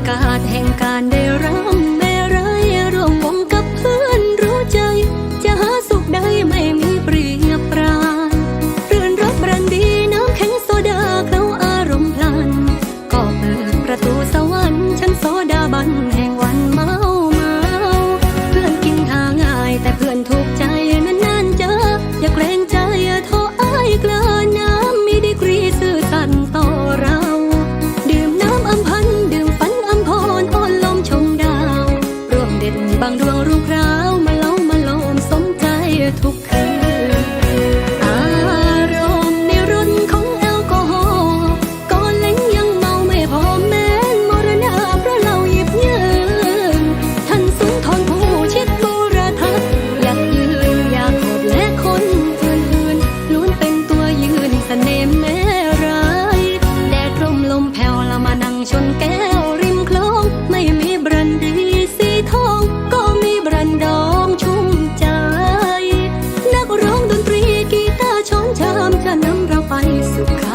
ากาศแห่งการได้รับ ทุกคืน อารมณ์ในรถของแอลกอฮอล์ก่อนเล้งยังเมาไม่พอแม้นมรณะเพราะเราหยิบยืนท่านสุนทรผู้ชิดบูรทัศน์อยากยืนอยากขดและคนอื่นๆล้วนเป็นตัวยืนเสน่ห์แม่ร้ายแดดร่มลมแผ่วละมานั่งชนแก้ ไปสุข